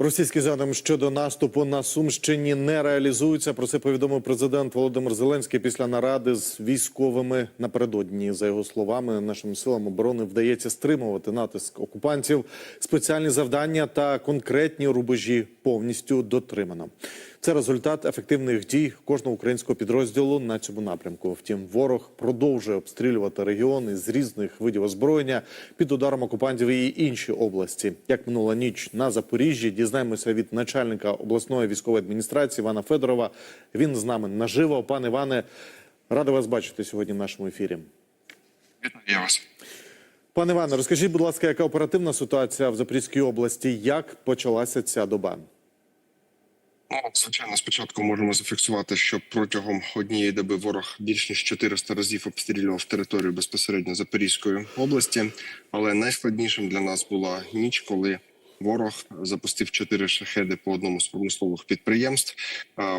Російські задум щодо наступу на Сумщині не реалізуються. Про це повідомив президент Володимир Зеленський після наради з військовими напередодні. За його словами, нашим силам оборони вдається стримувати натиск окупантів. Спеціальні завдання та конкретні рубежі повністю дотримано. Це результат ефективних дій кожного українського підрозділу на цьому напрямку. Втім, ворог продовжує обстрілювати регіони з різних видів озброєння під ударом окупантів і інші області. Як минула ніч на Запоріжжі, дізнаємося від начальника обласної військової адміністрації Івана Федорова. Він з нами наживо. Пане Іване, радий вас бачити сьогодні в нашому ефірі. Вітаю вас. Пане Іване, розкажіть, будь ласка, яка оперативна ситуація в Запорізькій області? Як почалася ця доба? Ну, звичайно, спочатку можемо зафіксувати, що протягом однієї доби ворог більш ніж 400 разів обстрілював територію безпосередньо Запорізької області. Але найскладнішим для нас була ніч, коли ворог запустив чотири шахеди по одному з промислових підприємств.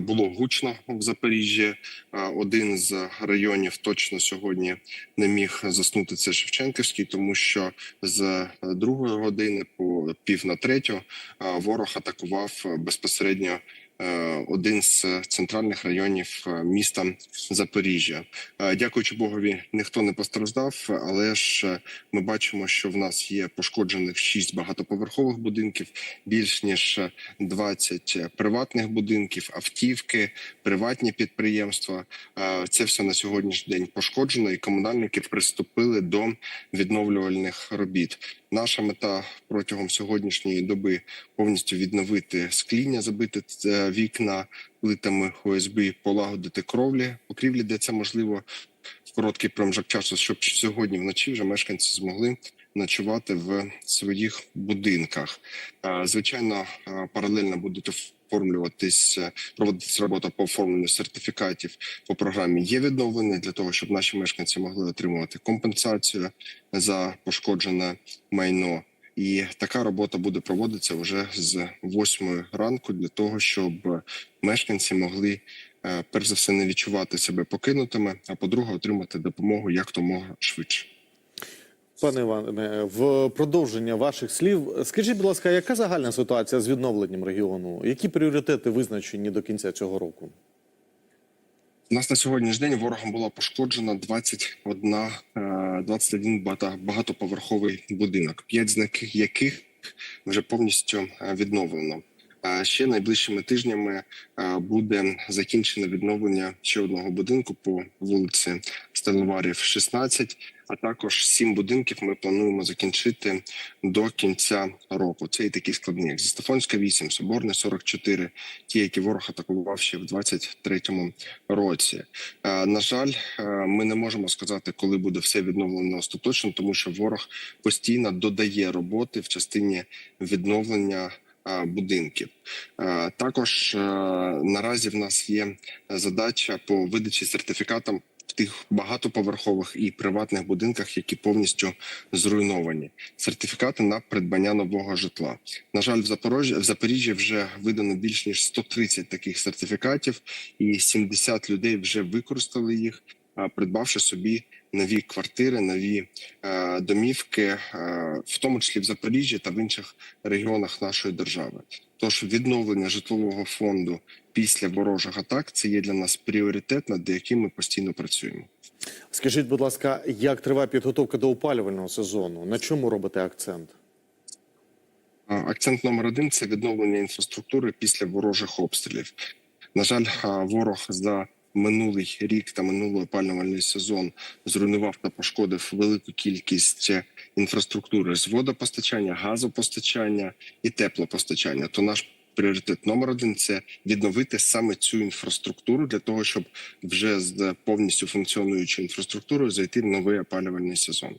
Було гучно в Запоріжжі. Один з районів точно сьогодні не міг заснути. Це Шевченківський, тому що з другої години по пів на третю ворог атакував безпосередньо один з центральних районів е, міста Запоріжжя. Е, Дякуючи Богові, ніхто не постраждав, але ж е, ми бачимо, що в нас є пошкоджених шість багатоповерхових будинків, більш ніж 20 приватних будинків, автівки, приватні підприємства. Е, Це все на сьогоднішній день пошкоджено, і комунальники приступили до відновлювальних робіт. Наша мета протягом сьогоднішньої доби повністю відновити скління, забити е, вікна плитами ОСБ, полагодити кровлі, покрівлі, де це можливо в короткий проміжок часу, щоб сьогодні вночі вже мешканці змогли ночувати в своїх будинках. Е, Звичайно, е, паралельно будуть оформлюватись, е, проводитись робота по оформленню сертифікатів по програмі є відновлення для того, щоб наші мешканці могли отримувати компенсацію за пошкоджене майно. І така робота буде проводитися вже з 8 ранку для того, щоб мешканці могли е, перш за все не відчувати себе покинутими, а по-друге, отримати допомогу як то швидше. Пане Іване, в продовження ваших слів, скажіть, будь ласка, яка загальна ситуація з відновленням регіону? Які пріоритети визначені до кінця цього року? У нас на сьогоднішній день ворогом була пошкоджена 21, е, 21 багато- багатоповерховий будинок, п'ять з яких вже повністю е, відновлено. Ще найближчими тижнями буде закінчено відновлення ще одного будинку по вулиці Сталеварів, 16, а також сім будинків ми плануємо закінчити до кінця року. Це і такі складні, як Зістафонська 8, Соборне 44, ті, які ворог атакував ще в 23-му році. На жаль, ми не можемо сказати, коли буде все відновлено остаточно, тому що ворог постійно додає роботи в частині відновлення. Е, Будинків Е, також е, наразі в нас є задача по видачі сертифікатам в тих багатоповерхових і приватних будинках, які повністю зруйновані. Сертифікати на придбання нового житла. На жаль, в Запорожжі в Запоріжжі вже видано більш ніж 130 таких сертифікатів, і 70 людей вже використали їх, придбавши собі нові квартири, нові е, домівки, е, в тому числі в Запоріжжі та в інших регіонах нашої держави. Тож відновлення житлового фонду після ворожих атак це є для нас пріоритет, над яким ми постійно працюємо. Скажіть, будь ласка, як триває підготовка до опалювального сезону? На чому робите акцент? Акцент номер один це відновлення інфраструктури після ворожих обстрілів. На жаль, ворог за минулий рік та минулий опалювальний сезон зруйнував та пошкодив велику кількість інфраструктури з водопостачання, газопостачання і теплопостачання. То наш пріоритет номер один це відновити саме цю інфраструктуру для того, щоб вже з повністю функціонуючою інфраструктурою зайти в новий опалювальний сезон.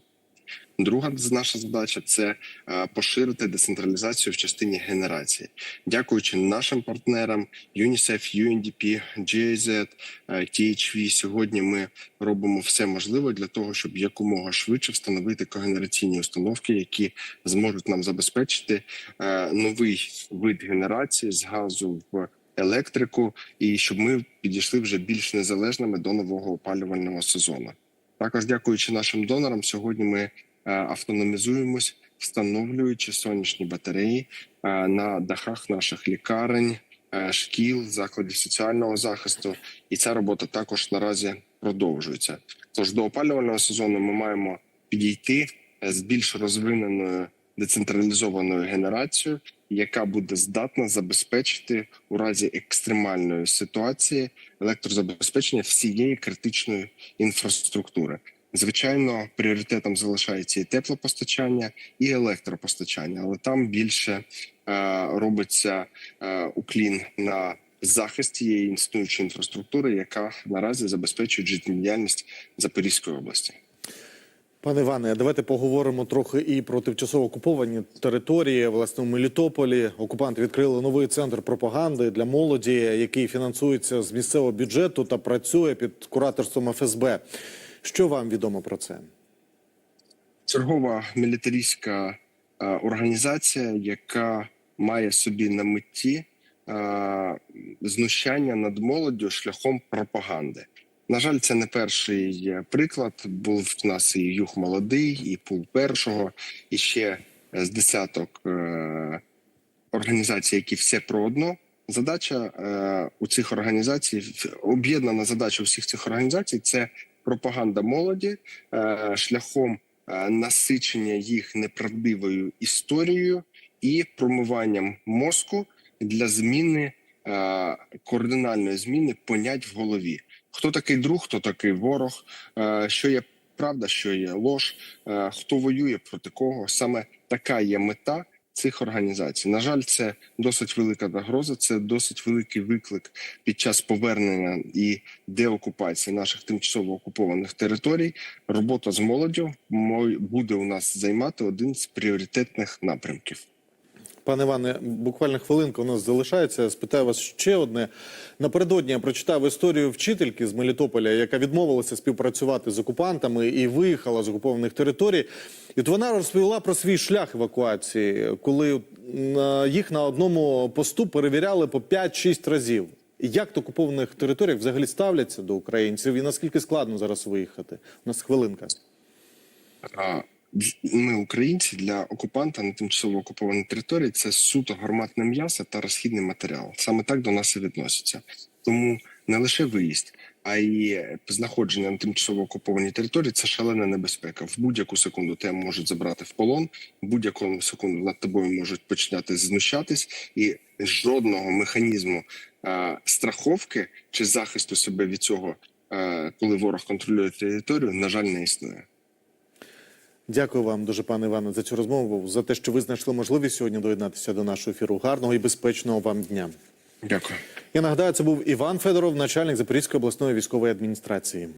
Друга наша задача це е, поширити децентралізацію в частині генерації, дякуючи нашим партнерам UNICEF, UNDP, GIZ, е, THV, Сьогодні ми робимо все можливе для того, щоб якомога швидше встановити когенераційні установки, які зможуть нам забезпечити е, новий вид генерації з газу в електрику, і щоб ми підійшли вже більш незалежними до нового опалювального сезону. Також дякуючи нашим донорам, сьогодні ми автономізуємось встановлюючи сонячні батареї е, на дахах наших лікарень, е, шкіл, закладів соціального захисту. І ця робота також наразі продовжується. Тож до опалювального сезону ми маємо підійти е, з більш розвиненою децентралізованою генерацією, яка буде здатна забезпечити у разі екстремальної ситуації електрозабезпечення всієї критичної інфраструктури. Звичайно, пріоритетом залишається і теплопостачання, і електропостачання, але там більше е, робиться е, уклін на захист тієї існуючої інфраструктури, яка наразі забезпечує життєдіяльність Запорізької області. Пане Іване, давайте поговоримо трохи і про тимчасово окуповані території. Власне, у Мелітополі окупанти відкрили новий центр пропаганди для молоді, який фінансується з місцевого бюджету та працює під кураторством ФСБ. Що вам відомо про це? чергова мілітаристська е, організація, яка має собі на меті е, знущання над молоддю шляхом пропаганди. На жаль, це не перший е, приклад. Був в нас і юг молодий, і пул першого, і ще з десяток організацій, які все про одно. Задача у цих організацій об'єднана задача усіх цих організацій це пропаганда молоді е, шляхом е, насичення їх неправдивою історією і промиванням мозку для зміни е, координальної зміни понять в голові. Хто такий друг, хто такий ворог, що є правда, що є лож, хто воює проти кого. Саме така є мета цих організацій. На жаль, це досить велика загроза, це досить великий виклик під час повернення і деокупації наших тимчасово окупованих територій. Робота з молоддю буде у нас займати один з пріоритетних напрямків. Пане Іване, буквально хвилинка у нас залишається. Спитаю вас ще одне. Напередодні я прочитав історію вчительки з Мелітополя, яка відмовилася співпрацювати з окупантами і виїхала з окупованих територій. І от вона розповіла про свій шлях евакуації, коли їх на одному посту перевіряли по 5-6 разів. Як до окупованих територіях взагалі ставляться до українців і наскільки складно зараз виїхати? У нас хвилинка. А, Ми, українці, для окупанта на тимчасово окупованій території це суто гарматне м'ясо та розхідний матеріал. Саме так до нас і відносяться. Тому не лише виїзд, а й знаходження на тимчасово окупованій території це шалена небезпека. В будь-яку секунду тебе можуть забрати в полон, в будь-яку секунду над тобою можуть починати знущатись, і жодного механізму е, страховки чи захисту себе від цього, е, коли ворог контролює територію, на жаль, не існує. Дякую вам дуже, пане Іване, за цю розмову, за те, що ви знайшли можливість сьогодні доєднатися до нашого ефіру. Гарного і безпечного вам дня. Дякую. Я нагадаю, це був Іван Федоров, начальник Запорізької обласної військової адміністрації.